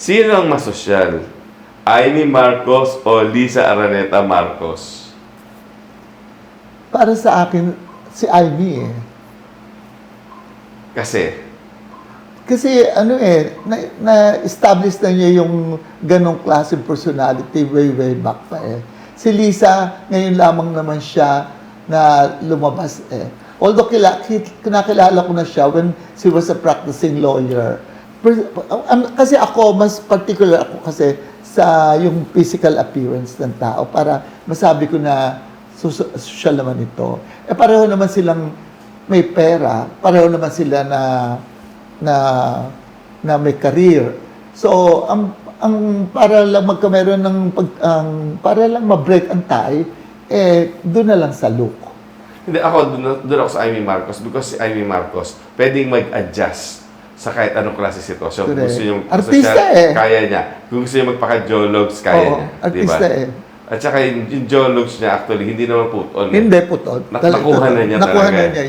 Sino ang masosyal? Amy Marcos o Lisa Araneta Marcos? Para sa akin, si Ivy eh. Kasi, Kasi ano eh, na- na-establish na niya yung ganong klase personality way, way back pa eh. Si Lisa, ngayon lamang naman siya na lumabas eh. Although kila, ki- kinakilala ko na siya when she was a practicing lawyer. Kasi ako, mas particular ako kasi sa yung physical appearance ng tao para masabi ko na social naman ito. Eh pareho naman silang may pera, pareho naman sila na na na may career. So, ang ang para lang magkameron ng pag ang para lang ma-break ang tie eh doon na lang sa look. hindi ako, doon ako sa Amy Marcos because si Amy Marcos pwedeng mag-adjust sa kahit anong klase sitwasyon. Kung Correct. gusto yung Artista masosyal, eh. kaya niya. Kung gusto yung magpaka-jologs, kaya Oo, niya. artista diba? eh. At saka yung, yung jologs niya actually, hindi naman putol. Hindi putol. Nak- nakuha na niya Nakuha talaga na eh. niya yun.